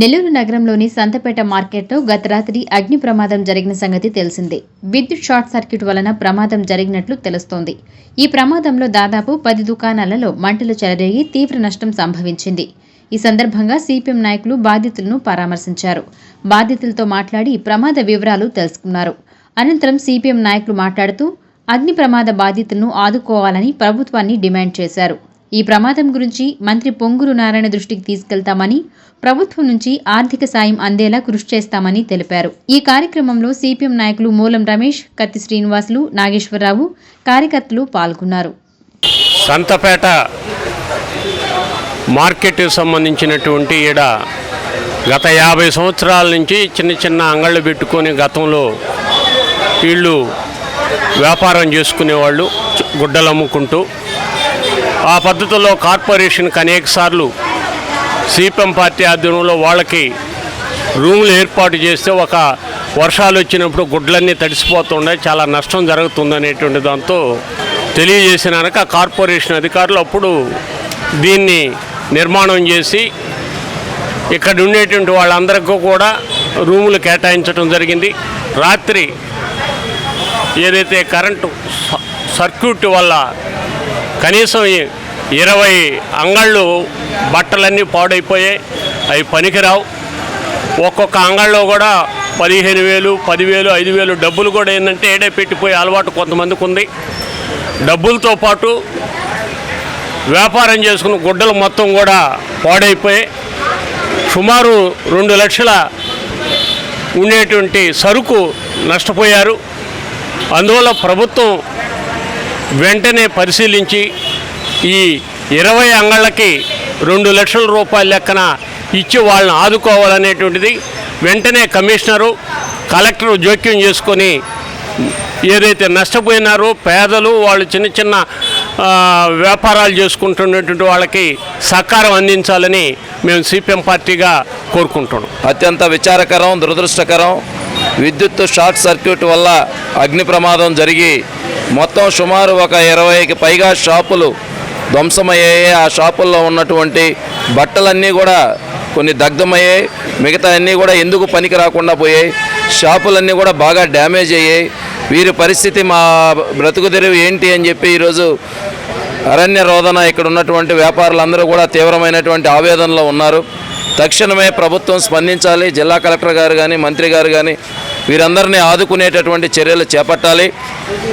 నెల్లూరు నగరంలోని సంతపేట మార్కెట్లో గత రాత్రి అగ్ని ప్రమాదం జరిగిన సంగతి తెలిసిందే. విద్యుత్ షార్ట్ సర్క్యూట్ వలన ప్రమాదం జరిగినట్లు తెలుస్తోంది. ఈ ప్రమాదంలో దాదాపు పది దుకాణాలలో మంటలు చెలరేగి తీవ్ర నష్టం సంభవించింది. ఈ సందర్భంగా సిపిఎం నాయకులు బాధితులను పరామర్శించారు. బాధితులతో మాట్లాడి ప్రమాద వివరాలు తెలుసుకున్నారు. అనంతరం సిపిఎం నాయకులు మాట్లాడుతూ అగ్ని ప్రమాద బాధితులను ఆదుకోవాలని ప్రభుత్వాన్ని డిమాండ్ చేశారు. ఈ ప్రమాదం గురించి మంత్రి పొంగురు నారాయణ దృష్టికి తీసుకెళ్తామని ప్రభుత్వం నుంచి ఆర్థిక సాయం అందేలా కృషి చేస్తామని తెలిపారు. ఈ కార్యక్రమంలో సిపిఎం నాయకులు మూలం రమేష్ కత్తి శ్రీనివాసులు నాగేశ్వరరావు కార్యకర్తలు పాల్గొన్నారు. సంతపేట మార్కెట్ సంబంధించినటువంటి ఈడ గత యాభై సంవత్సరాల నుంచి చిన్న చిన్న అంగళ్ళు పెట్టుకొని గతంలో వీళ్ళు వ్యాపారం చేసుకునేవాళ్ళు గుడ్డలు అమ్ముకుంటూ ఆ పద్ధతిలో కార్పొరేషన్కి అనేక సార్లు సిపిఎం పార్టీ ఆధ్వర్యంలో వాళ్ళకి రూములు ఏర్పాటు చేస్తే ఒక వర్షాలు వచ్చినప్పుడు గుడ్లన్నీ తడిసిపోతుండే చాలా నష్టం జరుగుతుందనేటువంటి దాంతో తెలియజేసినాక కార్పొరేషన్ అధికారులు అప్పుడు దీన్ని నిర్మాణం చేసి ఇక్కడ ఉండేటువంటి వాళ్ళందరికీ కూడా రూములు కేటాయించడం జరిగింది. రాత్రి ఏదైతే కరెంటు స- సర్క్యూట్ వల్ల కనీసం ఇరవై అంగళ్ళు బట్టలన్నీ పాడైపోయాయి. అవి పనికిరావు. ఒక్కొక్క అంగళ్ళలో కూడా పదిహేను వేలు పదివేలు ఐదు వేలు డబ్బులు కూడా ఏంటంటే ఏడే పెట్టిపోయే అలవాటు కొంతమందికి ఉంది. డబ్బులతో పాటు వ్యాపారం చేసుకున్న గుడ్డలు మొత్తం కూడా పాడైపోయాయి. సుమారు రెండు లక్షల ఉండేటువంటి సరుకు నష్టపోయారు. అందువల్ల ప్రభుత్వం వెంటనే పరిశీలించి ఈ ఇరవై అంగళ్ళకి రెండు లక్షల రూపాయల లెక్కన ఇచ్చి వాళ్ళని ఆదుకోవాలనేటువంటిది వెంటనే కమిషనరు కలెక్టర్ జోక్యం చేసుకొని ఏదైతే నష్టపోయినారో పేదలు వాళ్ళు చిన్న చిన్న వ్యాపారాలు చేసుకుంటున్నటువంటి వాళ్ళకి సహకారం అందించాలని మేము సిపిఎం పార్టీగా కోరుకుంటున్నాం. అత్యంత విచారకరం దురదృష్టకరం. విద్యుత్ షార్ట్ సర్క్యూట్ వల్ల అగ్ని ప్రమాదం జరిగి మొత్తం సుమారు ఒక ఇరవైకి పైగా షాపులు ధ్వంసమయ్యాయి. ఆ షాపుల్లో ఉన్నటువంటి బట్టలన్నీ కూడా కొన్ని దగ్ధమయ్యాయి. మిగతా అన్నీ కూడా ఎందుకు పనికి రాకుండా పోయాయి? షాపులన్నీ కూడా బాగా డ్యామేజ్ అయ్యాయి. వీరి పరిస్థితి మా బ్రతుకు తెరువు ఏంటి అని చెప్పి ఈరోజు అరణ్య రోదన ఇక్కడ ఉన్నటువంటి వ్యాపారులందరూ కూడా తీవ్రమైనటువంటి ఆవేదనలో ఉన్నారు. తక్షణమే ప్రభుత్వం స్పందించాలి. జిల్లా కలెక్టర్ గారు కానీ మంత్రి గారు కానీ వీరందరినీ ఆదుకునేటటువంటి చర్యలు చేపట్టాలి.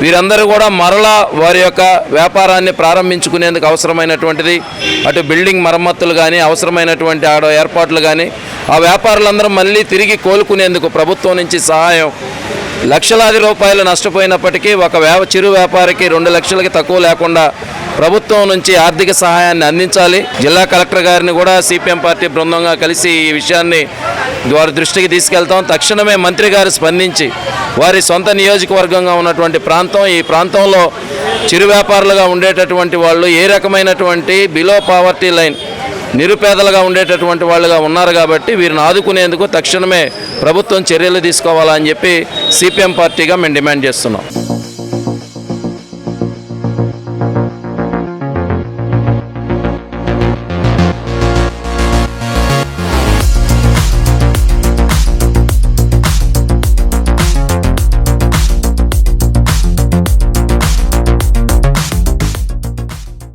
వీరందరూ కూడా మరలా వారి యొక్క వ్యాపారాన్ని ప్రారంభించుకునేందుకు అవసరమైనటువంటిది. అటు బిల్డింగ్ మరమ్మతులు కానీ అవసరమైనటువంటి ఆడ ఏర్పాట్లు కానీ ఆ వ్యాపారులందరూ మళ్ళీ తిరిగి కోలుకునేందుకు ప్రభుత్వం నుంచి సహాయం. లక్షలాది రూపాయలు నష్టపోయినప్పటికీ ఒక వ్యా చిరు వ్యాపారికి రెండు లక్షలకి తక్కువ లేకుండా ప్రభుత్వం నుంచి ఆర్థిక సహాయాన్ని అందించాలి. జిల్లా కలెక్టర్ గారిని కూడా సిపిఎం పార్టీ బృందంగా కలిసి ఈ విషయాన్ని వారి దృష్టికి తీసుకెళ్తాం. తక్షణమే మంత్రి గారు స్పందించి వారి సొంత నియోజకవర్గంగా ఉన్నటువంటి ప్రాంతం ఈ ప్రాంతంలో చిరు వ్యాపారులుగా ఉండేటటువంటి వాళ్ళు ఏ రకమైనటువంటి బిలో పావర్టీ లైన్ నిరుపేదలుగా ఉండేటటువంటి వాళ్ళుగా ఉన్నారు కాబట్టి వీరిని ఆదుకునేందుకు తక్షణమే ప్రభుత్వం చర్యలు తీసుకోవాలని చెప్పి సిపిఎం పార్టీగా మేము డిమాండ్ చేస్తున్నాం.